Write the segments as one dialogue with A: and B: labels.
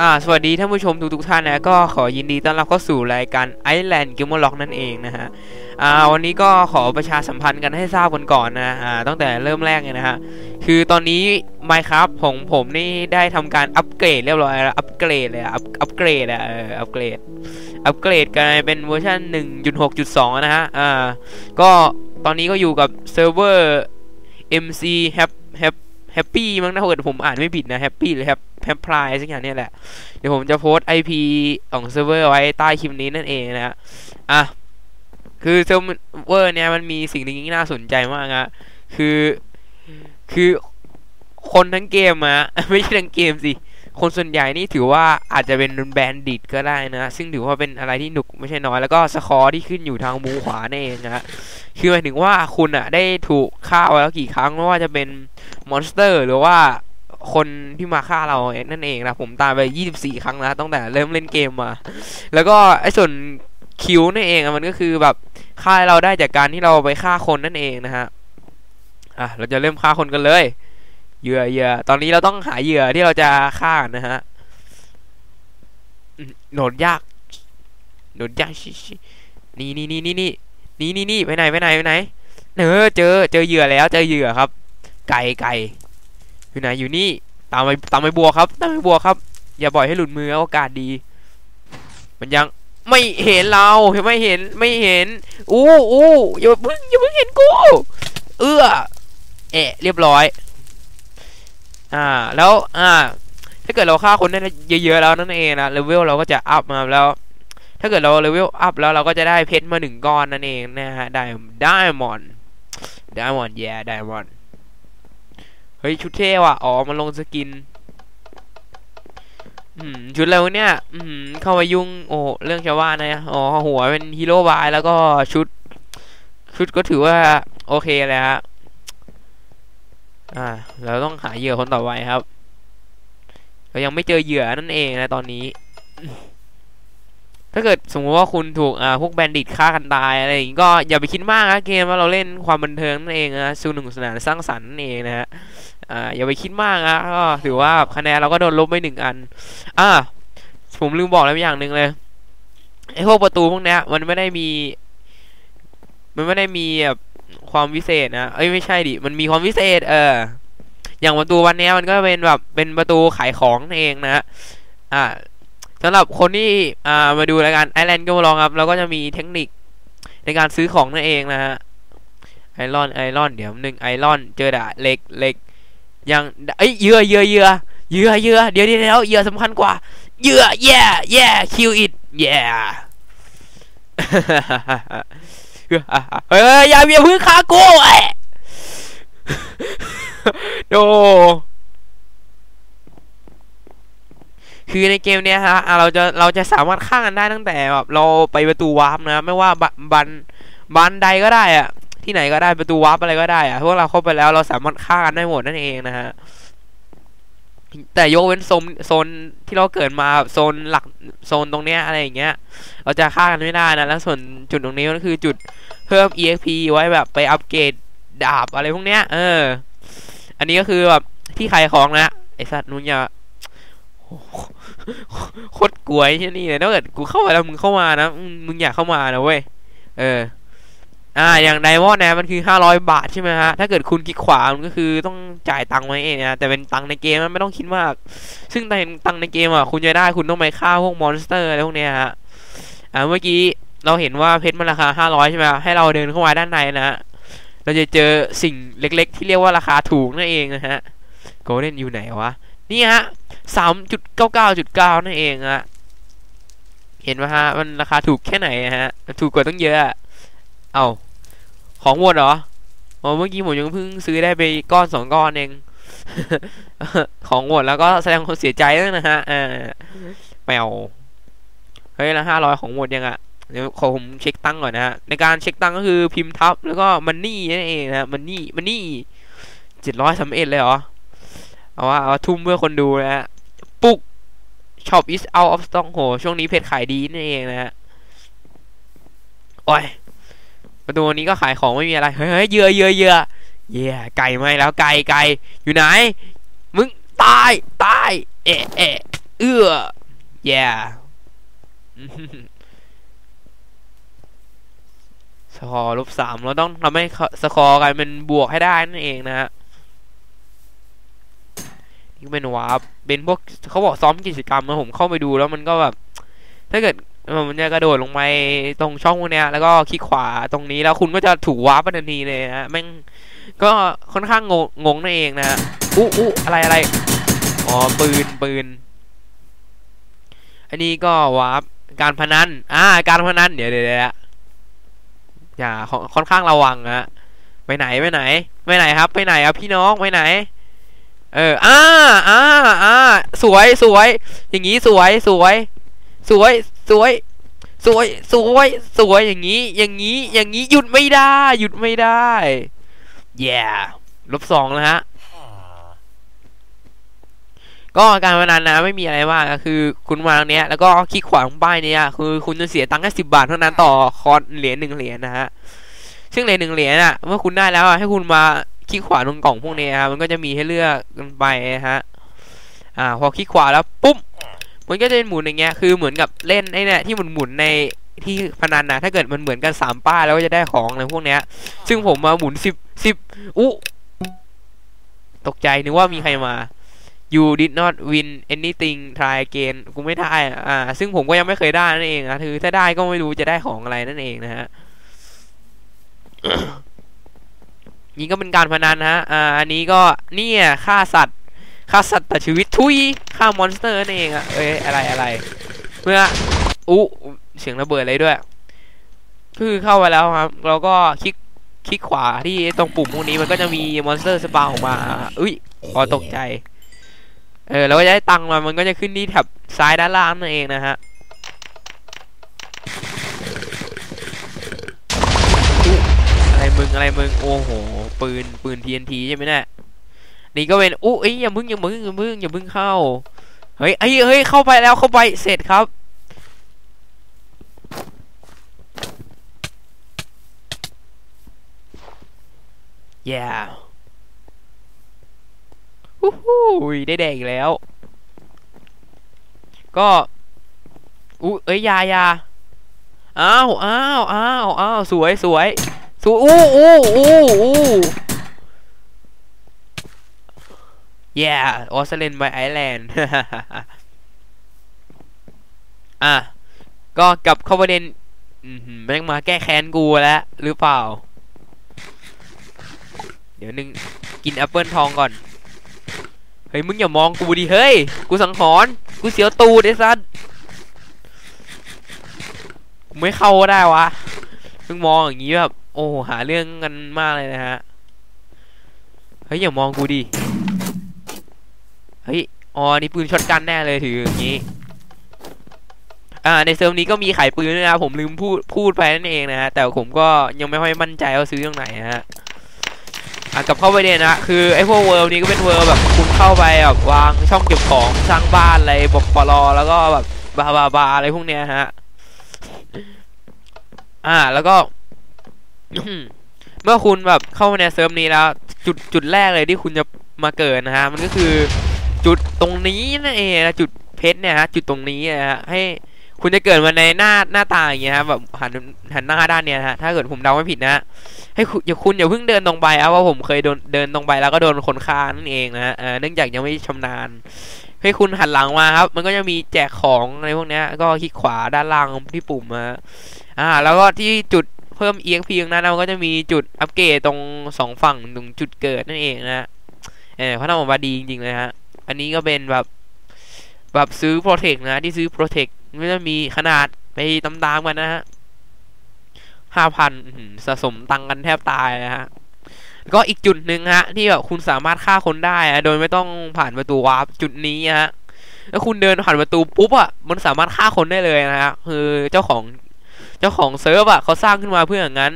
A: อ่าสวัสดีท่านผู้ชมทุกทุกท่านนะก็ขอยินดีต้อนรับเข้าสู่รายการ Island g a m e r Lock นั่นเองนะฮะอ่าวันนี้ก็ขอประชาสัมพันธ์กันให้ทราบกันก่อนนะอ่าตั้งแต่เริ่มแรกเลยนะฮะคือตอนนี้ Minecraft ของผมนี่ได้ทำการอัปเกรดเรียบร้อยแล้วอัปเกรดเลยอัปอัปเกรดอะเอออัปเกรดอัปเกรดกันเป็นเวอร์ชัน1.6.2 นะฮะอ่าก็ตอนนี้ก็อยู่กับเซิร์ฟเวอร์ MC Hap Hap แฮปปี้มั้งถ้าเกิดผมอ่านไม่ผิดนะแฮปปี้หรือ Hap Happy สักอย่างเนี่ยแหละ เดี๋ยวผมจะโพสต์ IP ของเซิร์ฟเวอร์ไว้ใต้คลิปนี้นั่นเองนะฮะอะคือเซิร์ฟเวอร์เนี่ยมันมีสิ่งหนึ่งที่น่าสนใจมากอะคือคือคนทั้งเกมอะไม่ใช่ทั้งเกมสิ คนส่วนใหญ่นี่ถือว่าอาจจะเป็นแบนดิตก็ได้นะ ซึ่งถือว่าเป็นอะไรที่หนุกไม่ใช่น้อย แล้วก็สคอร์ที่ขึ้นอยู่ทางมุมขวานั่นเองนะฮะคือหมายถึงว่าคุณอะได้ถูกฆ่าไว้แล้วกี่ครั้งไม่ว่าจะเป็นมอนสเตอร์ หรือว่าคนที่มาฆ่าเราเนั่นเองนะผมตายไป 24 ครั้งแล้วตั้งแต่เริ่มเล่นเกมมา แล้วก็ไอ้ส่วนคิวนั่นเองมันก็คือแบบฆ่าเราได้จากการที่เราไปฆ่าคนนั่นเองนะฮะอะเราจะเริ่มฆ่าคนกันเลย เหยื่อเหยื่อตอนนี้เราต้องหาเหยื่อที่เราจะฆ่านะฮะอืมโหนดยากโหนดยากชิชินี่นี่นี่นี่นี่นี่นี่นี่ไปไหนไปไหนไปไหนเออเจอเจอเหยื่อแล้วเจอเหยื่อครับ ไก่ไก่อยู่ไหนอยู่นี่ตามไปตามไปบัวครับตามไปบัวครับ อย่าปล่อยให้หลุดมือโอกาสดี มันยังไม่เห็นเราไม่เห็นไม่เห็นอู้อู้อย่าเพิ่งอย่าเพิ่งเห็นกูเอื้อเอะเรียบร้อย อ่า แล้ว อ่า ถ้าเกิดเราฆ่าคนได้เยอะๆแล้วนั่นเองนะ เลเวลเราก็จะอัพมาแล้ว ถ้าเกิดเราเลเวลอัพแล้วเราก็จะได้เพชรมาหนึ่งก้อนนั่นเองนะฮะ ได้ได้มอนได้มอนแย่ได้มอน เฮ้ย ชุดเท่ว่ะ อ๋อมาลงสกินอืมชุดเราเนี่ยอืมเข้ามายุ่งโอ้เรื่องชาวบ้านนะอ๋อหัวเป็นฮีโร่บายแล้วก็ชุด ชุดก็ถือว่า โอเคเลยฮะ อ่า เราต้องหาเหยื่อคนต่อไปครับ เรายังไม่เจอเหยื่อนั่นเองนะตอนนี้ ถ้าเกิดสมมติว่าคุณถูกอ่าพวกแบนดิตฆ่ากันตายอะไรอย่างงี้ก็อย่าไปคิดมากนะเกมว่าเราเล่นความบันเทิงนั่นเองนะสนุกสนานสร้างสรรค์นั่นเองนะฮะอ่าอย่าไปคิดมากนะก็ถือว่าคะแนนเราก็โดนลบไปหนึ่งอัน อ่า ผมลืมบอกแล้วอย่างหนึ่งเลยไอ้พวกประตูพวกเนี้ยมันไม่ได้มี มันไม่ได้มีแบบ ความวิเศษนะเอ้ยไม่ใช่ดิมันมีความวิเศษ เออ อย่างประตูวันนี้มันก็เป็นแบบเป็นประตูขายของนั่นเองนะอ่าสำหรับคนที่อ่ามาดูรายการไอแลนด์ก็มาลองครับเราก็จะมีเทคนิคในการซื้อของนั่นเองนะฮะไอรอนไอรอนเดี๋ยวหนึ่งไอรอนเจอดะเหล็กเหล็กยังเอ้ยเยื่อเยื่อเยื่อเยื่อเยื่อเดี๋ยวเดี๋ยวเยวเหยื่อสำคัญกว่าเยื่อ yeah yeah kill it yeah เฮ้ยอย่าอย่าพึ่งฆ่ากูเอ้โดคือในเกมเนี้ยฮะเราจะเราจะสามารถฆ่ากันได้ตั้งแต่แบบเราไปประตูวาร์ปนะ ไม่ว่าบันบันบันใดก็ได้อะที่ไหนก็ได้ประตูวาร์ปอะไรก็ได้อะพวกเราเข้าไปแล้วเราสามารถฆ่ากันได้หมดนั่นเองนะฮะ แต่ยกเว้นโซนโซนที่เราเกิดมาโซนหลักโซนตรงเนี้ยอะไรอย่างเงี้ย เราจะฆ่ากันไม่ได้นะ แล้วส่วนจุดตรงนี้ก็คือจุดเพิ่ม EXP ไว้แบบไปอัปเกรดดาบอะไรพวกเนี้ย เออ อันนี้ก็คือแบบที่ขายของนะไอสัตว์นุ่นอย่าโคตรกลวยที่นี่เลยถ้าเกิดกูเข้ามาแล้วมึงเข้ามานะมึงอยากเข้ามานะเว้ยเออ อ่าอย่างไดมอนด์นะมันคือห้าร้อยบาทใช่ไหมฮะ ถ้าเกิดคุณคลิกขวา มันก็คือต้องจ่ายตังค์ไว้เองนะแต่เป็นตังค์ในเกมมันไม่ต้องคิดมาก ซึ่งแต่ตังค์ในเกมอะคุณจะได้คุณต้องไปฆ่าพวกมอนสเตอร์อะไรพวกเนี้ยฮะอ่าเมื่อกี้เราเห็นว่าเพชรมันราคาห้าร้อยใช่ไหมให้เราเดินเข้ามาด้านในนะเราจะเจอสิ่งเล็กๆ ที่เรียกว่าราคาถูกนั่นเองนะฮะโกลเด้นอยู่ไหนวะ นี่ฮะสามจุดเก้าเก้าจุดเก้านั่นเองฮะเห็นไหมฮะ มันราคาถูกแค่ไหนฮะ ถูกกว่าต้องเยอะ เอา ของหมดเหรออ๋อเมื่อกี้ผมยังเพิ่งซื้อได้ไปก้อนสองก้อนเอง ของหมดแล้วก็แสดงความเสียใจด้วยนะฮะอ่าแมวเฮ้ยละห้าร้อยของหมดยังอะเดี๋ยวขอผมเช็คตังก่อนนะฮะ ในการเช็คตังก็คือพิมพ์ทับแล้วก็มันนี่นั่นเองนะมันนี่มันนี่เจ็ดร้อยสามเอ็ดเลยเหรอ เอาว่าเอาทุ่มเพื่อคนดูนะฮะ ปุกช็อป is out of stock โหช่วงนี้เพจขายดีนั่นเองนะฮะ โอ้ย ประตูนี้ก็ขายของไม่มีอะไร เฮ้ยเยื่อเยื่อเยื่อเย่ไก่ไม่แล้วไก่ไก่อยู่ไหน มึงตายตายเอะเอะเอื้อแย่สกอร์ลบสามเราต้องทำให้สกอร์กลายเป็นบวกให้ได้นั่นเองนะฮะนี่เป็นวาร์ปเป็นพวกเขาบอกซ้อมกิจกรรมนะผมเข้าไปดูแล้วมันก็แบบ ถ้าเกิด เออมันจะกระโดดลงไปตรงช่องพวกเนี้ยแล้วก็คลิกขวาตรงนี้แล้วคุณก็จะถูกวาร์ปทันทีเลยนะฮะแม่งก็ค่อนข้างงงงงนั่นเองนะอู้อู้อะไรอะไรอ๋อปืนปืนอันนี้ก็วาร์ปการพนันอ่าการพนันเดี๋ยวเดี๋ยวอย่าค่อนค่อนข้างระวังนะไปไหนไปไหนไปไหนครับ ไปไหนครับพี่น้องไปไหน เอออ่าอ่าอ่าสวยสวย อย่างนี้สวยสวย สวย สวย สวย สวย สวยอย่างนี้ อย่างนี้ อย่างนี้ หยุดไม่ได้ หยุดไม่ได้ แย่ลบสองนะฮะ ก็การพนันนะไม่มีอะไรมากก็คือ คุณมางเนี้ย แล้วก็คลิกขวาของป้ายเนี้ยคือคุณจะเสียตังค์แค่สิบาทเท่านั้นต่อคอนเหรียญหนึ่งเหรียญนะฮะ ซึ่งเหรียญหนึ่งเหรียญอะ เมื่อคุณได้แล้วอะให้คุณมาคลิกขวาตรงกล่องพวกนี้ครับมันก็จะมีให้เลือกกันไปฮะ อ่า พอคลิกขวาแล้วปุ๊บ มันก็จะเป็นหมุนอย่างเงี้ยคือเหมือนกับเล่นไอ้เนี่ยที่หมุนหมุนในที่พนันนะถ้าเกิดมันเหมือนกันสามป้ายแล้วก็จะได้ของอะไรพวกเนี้ย ซึ่งผมมาหมุนสิบสิบอู้ตกใจนึกว่ามีใครมา you did not win anything try again กูไม่ได้อะอ่า ซึ่งผมก็ยังไม่เคยได้นั่นเองนะคือถ้าได้ก็ไม่รู้จะได้ของอะไรนั่นเองนะฮะนี่ก็เป็นการพนันนะฮะ อ่า อันนี้ก็เนี่ยฆ่าสัตว์ ฆ่าสัตว์แต่ชีวิตทุยฆ่ามอนสเตอร์นั่นเองอะเอ้ยอะไรอะไร เมื่ออู้เสียงระเบิดอะไรด้วยคือเข้าไปแล้วครับ เราก็คลิกคลิกขวาที่ตรงปุ่มพวกนี้มันก็จะมีมอนสเตอร์สปาออกมาอุ้ยพอตกใจ เออแล้วก็จะได้ตังค์มามันก็จะขึ้นที่แถบซ้ายด้านล่างนั่นเองนะฮะอะไรมึงอะไรมึงโอ้โห ปืนปืน TNT ใช่ไหมเนี่ย นี่ก็เป็นอู้เอ้ยอย่ามึงอย่ามึงอย่ามึงอย่ามึงเข้าเฮ้ยเฮ้ยเฮ้ยเข้าไปแล้วเข้าไปเสร็จครับแย่ฮู้ฮู้ได้แดกอีกแล้ว ก็อู้เอ้ยยายาอ้าวอ้าวอ้าวอ้าวสวยสวยสวยอู้อู้อู้อู้ yeah ออสเตรเลียไบไอแลนด์อะ ก็กลับเข้าประเด็นแม่งมาแก้แค้นกูแล้ว หรือเปล่า เดี๋ยวนึง กินแอปเปิลทองก่อน เฮ้ย มึงอย่ามองกูดิ เฮ้ย กูสังหรณ์กูเสียวตูดไอ้สัสไม่เข้าก็ได้วะ มึงมองอย่างงี้แบบ โอ้หาเรื่องกันมากเลยนะฮะ เฮ้ย อย่ามองกูดิ เฮ้ยอ๋อนี่ปืนช็อตกันแน่เลยถืออย่างนี้อ่าในเซิร์ฟนี้ก็มีขายปืนด้วยนะผมลืมพูดพูดไปนั่นเองนะฮะแต่ผมก็ยังไม่ค่อยมั่นใจว่าซื้อตรงไหนฮะอะกับเข้าไปเด่นนะคือไอ้พวกเวิร์ลนี้ก็เป็นเวิร์ลแบบคุณเข้าไปแบบวางช่องเก็บของสร้างบ้านอะไรบอกปลอแล้วก็แบบบาบาบาอะไรพวกเนี้ยฮะอ่าแล้วก็ เมื่อคุณแบบเข้ามาในเซิร์ฟนี้แล้ว จุดจุดแรกเลยที่คุณจะมาเกิดนะฮะมันก็คือ จุดตรงนี้นั่นเองนะจุดเพชรเนี่ยฮะจุดตรงนี้นะฮะให้คุณจะเกิดมาในหน้าหน้าตาอย่างเงี้ยครับแบบหันหันหน้าด้านเนี้ยฮะถ้าเกิดผมเดาไม่ผิดนะให้คุณอย่าคุณอย่าเพิ่งเดินตรงไปเอาว่าผมเคยโดนเดินตรงไปแล้วก็โดนคนฆ่านั่นเองนะฮะเนื่องจากยังไม่ชำนาญ ให้คุณหันหลังมาครับ มันก็จะมีแจกของอะไรพวกเนี้ย ก็คลิกขวาด้านล่างที่ปุ่มมาอ่า แล้วก็ที่จุดเพิ่ม EXP ตรงนั้นมันก็จะมีจุดอัปเกรดตรงสองฝั่งตรงจุดเกิดนั่นเองนะเออเขาทำออกมาดีจริงๆเลยฮะ อันนี้ก็เป็นแบบ แบบซื้อโปรเทคนะที่ซื้อโปรเทคไม่จะมีขนาดไปตามกันนะฮะห้าพันสะสมตังกันแทบตายนะฮะก็อีกจุดหนึ่งฮะ ที่แบบคุณสามารถฆ่าคนได้อะโดยไม่ต้องผ่านประตูวาร์ปจุดนี้ฮะแล้วคุณเดินผ่านประตูปุ๊บอะมันสามารถฆ่าคนได้เลยนะฮะคือเจ้าของเจ้าของเซิร์ฟอะเขาสร้างขึ้นมาเพื่ออย่างนั้น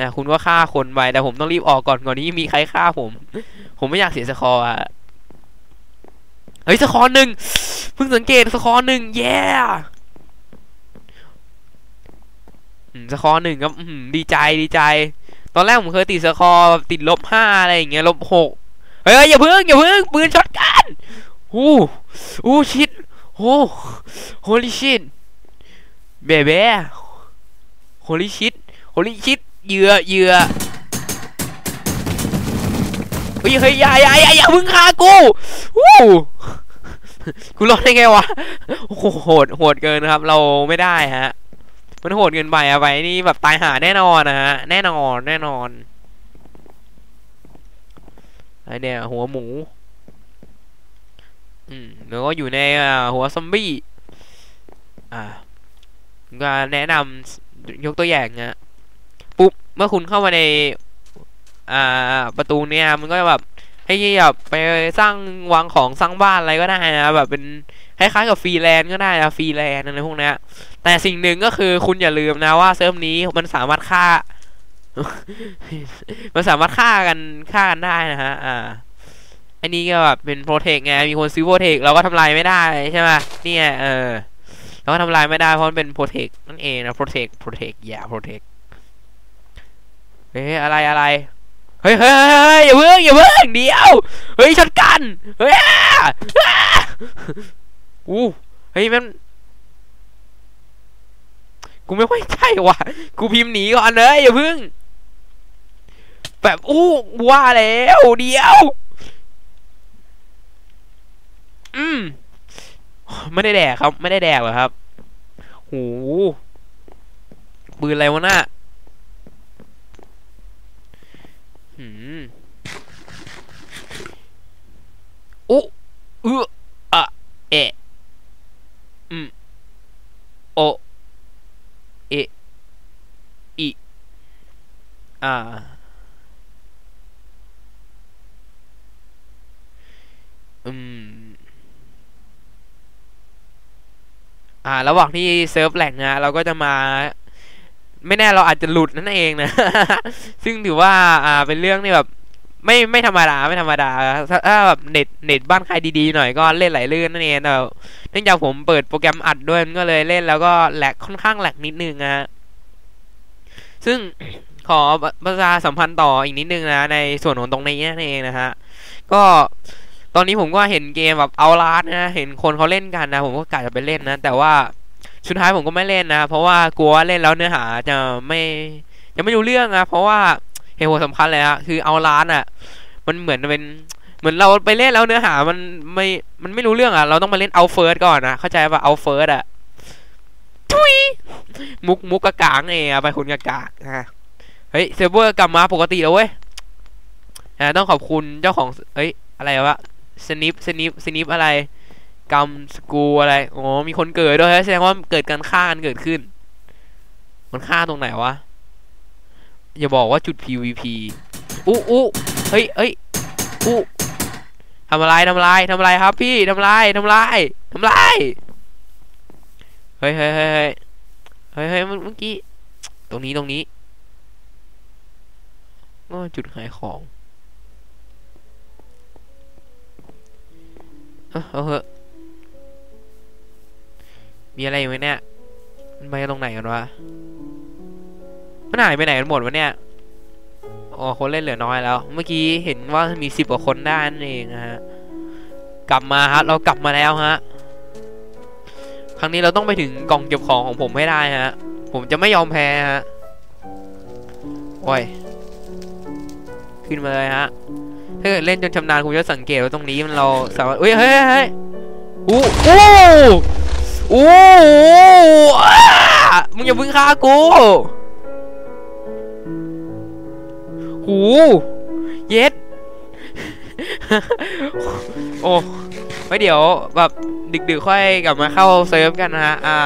A: นะคุณก็ฆ่าคนไปแต่ผมต้องรีบออกก่อนก่อนนี้มีใครฆ่าผม ผมไม่อยากเสียสกออะ เฮ้ยสกอร์หนึ่งเพิ่งสังเกตสกอร์หนึ่งแย่สกอร์หนึ่งครับดีใจดีใจ ตอนแรกผมเคยติดสกอร์ติดลบห้าอะไรอย่างเงี้ยลบหกเฮ้ยอย่าเพิ่งอย่าเพิ่งปืนช็อตกันอู้อู้ชิดโอ้ holy shit เบเบ้ holy shit holy shit เหยื่อเหยื่อ เฮ้ยเฮ้ยอย่าอย่าอย่าอย่าพึ่งฆ่ากูวู้กูรอดได้ไงวะโอ้โหดโหดเกินครับ เราไม่ได้ฮะ มันโหดเกินไปอะไปนี่แบบตายหาแน่นอนนะฮะ แน่นอนแน่นอนไอเนี่ยหัวหมู อืมแล้วก็อยู่ในหัวซอมบี้ อ่าก็แนะนำยกตัวอย่างนะปุ๊บ เมื่อคุณเข้ามาใน อ่าประตูเนี่ยมันก็แบบให้แบบไปสร้างวางของสร้างบ้านอะไรก็ได้นะแบบเป็นคล้ายๆกับฟรีแลนซ์ก็ได้นะฟรีแลนซ์อะไรพวกนี้แต่สิ่งหนึ่งก็คือคุณอย่าลืมนะว่าเซิร์ฟนี้มันสามารถฆ่า มันสามารถฆ่ากันฆ่ากันได้นะฮะอ่าอันนี้ก็แบบเป็นโปรเทคไงมีคนซื้อโปรเทคเราก็ทำลายไม่ได้ใช่ไหมเนี่ยเออเราก็ทำลายไม่ได้เพราะมันเป็นโปรเทคนั่นเองนะโปรเทคโปรเทคอย่าโปรเทคเฮ้ยอะไรอะไร เฮ้ยเฮ้ยเฮ้ยอย่าเพิ่งอย่าเพิ่งเดียวเฮ้ยช็อตกันเฮ้ยอู้เฮ้ยมันกูไม่ค่อยใช่ว่ะกูพิมพ์หนีก่อนเลยอย่าเพิ่งแบบอู้ว่าแล้วเดียว อืมไม่ได้แดกครับ ไม่ได้แดกหรอครับ หูปืนอะไรวะน่ะหืม อุ๊เออะเออืมโอเอะอีอาอืม อ่า ระหว่างที่เซิร์ฟแหลกนะเราก็จะมา ไม่แน่เราอาจจะหลุดนั่นเองนะ ซึ่งถือว่า อ่า เป็นเรื่องที่แบบ ไม่ไม่ธรรมดาไม่ธรรมดาถ้าแบบเน็ตเน็ตบ้านใครดีๆหน่อยก็เล่นไหลลื่นนั่นเองแต่เนื่องจากผมเปิดโปรแกรมอัดด้วยมันก็เลยเล่นแล้วก็แหลกค่อนข้างแหลกนิดนึงนะฮะซึ่งขอประชาสัมพันธ์ต่ออีกนิดนึงนะในส่วนของตรงนี้นั่นเองนะฮะก็ตอนนี้ผมก็เห็นเกมแบบเอาลาสนะเห็นคนเขาเล่นกันนะผมก็กะจะไปเล่นนะแต่ว่าสุดท้ายผมก็ไม่เล่นนะ เพราะว่ากลัวเล่นแล้วเนื้อหาจะไม่จะไม่รู้เรื่องนะเพราะว่า เหตุผลสำคัญเลยฮะคือเอาลาสอะ มันเหมือนเป็นเหมือนเราไปเล่นแล้วเนื้อหามันไม่มันไม่รู้เรื่องอะ เราต้องมาเล่นเอาเฟิร์สก่อนนะเข้าใจป่ะเอาเฟิร์สอะทุยมุกมุกกะกางเองอะไปคุณกะกากนะเฮ้ยเซิร์ฟเวอร์กลับมาปกติแล้วเว้ยอ่าต้องขอบคุณเจ้าของเฮ้ยอะไรวะสนิปสนิปสนิปอะไรกรรมสกูอะไรอ๋อมีคนเกิดด้วยแสดงว่าเกิดการฆ่ากันเกิดขึ้น มันฆ่าตรงไหนวะ อย่าบอกว่าจุด PVP อู้อู้เฮ้ยเฮ้ยอู้ทำอะไรทำอะไรทำอะไรครับพี่ทำอะไรทำอะไรทำอะไรเฮ้ยเฮ้ยเฮ้ยเฮ้ยเฮ้ยเฮ้ยเมื่อกี้ ตรงนี้ตรงนี้ก็จุดขายของเอาเอาเหอะมีอะไรอยู่ไหมเนี่ยมันไปตรงไหนกันวะ มันหายไปไหนกันหมดวะเนี่ยอ๋อคนเล่นเหลือน้อยแล้ว เมื่อกี้เห็นว่ามีสิบกว่าคนได้นั่นเองฮะกลับมาฮะเรากลับมาแล้วฮะครั้งนี้เราต้องไปถึงกล่องเก็บของของผมให้ได้ฮะ ผมจะไม่ยอมแพ้ฮะโอ้ยขึ้นมาเลยฮะถ้าเกิดเล่นจนชำนาญคุณจะสังเกตว่าตรงนี้มันเราสามารถเฮ้ยเฮ้ยเฮ้ยอู้อู้อู้อ้ามึงอย่าพิ่งฆ่ากู หูเย็ดโอ้ไว้เดี๋ยวแบบดึกๆค่อยกลับมาเข้าเซิร์ฟกันนะฮะอ่า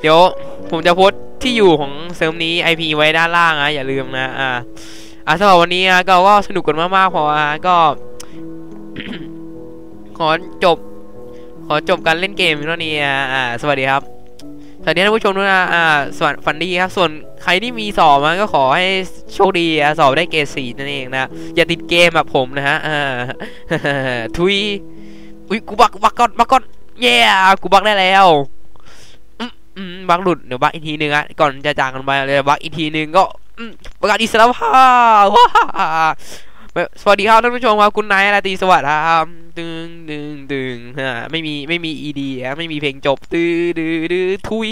A: เดี๋ยวผมจะโพสที่อยู่ของเซิร์ฟนี้ IP ไว้ด้านล่างนะอย่าลืมนะอ่าอะสำหรับวันนี้นะก็ก็สนุกกันมากๆพออะก็ ขอจบ ขอจบการเล่นเกมเท่านี้อ่อ่าสวัสดีครับ สวัสดีท่านผู้ชมด้วยนะอ่าสวัสดีฝันดีครับ ส่วนใครที่มีสอบมาก็ขอให้โชคดีสอบได้เกรดสี่นั่นเองนะ อย่าติดเกมแบบผมนะฮะอ่าทุยอุ้ยกูบักบักก่อนบักก่อนเย้กูบักได้แล้วอืมอืมบักหลุดเดี๋ยวบักอีกทีนึงอะก่อนจะจากกันไปเลยบักอีกทีนึงก็อืมประกาศอิสรภาพว้า สวัสดีครับท่านผู้ชมครับคุณนายราตรีสวัสดิ์ครับตึงตึงตึงฮะไม่มีไม่มีอีดีฮะไม่มีเพลงจบตื้อดื้อดื้อทุย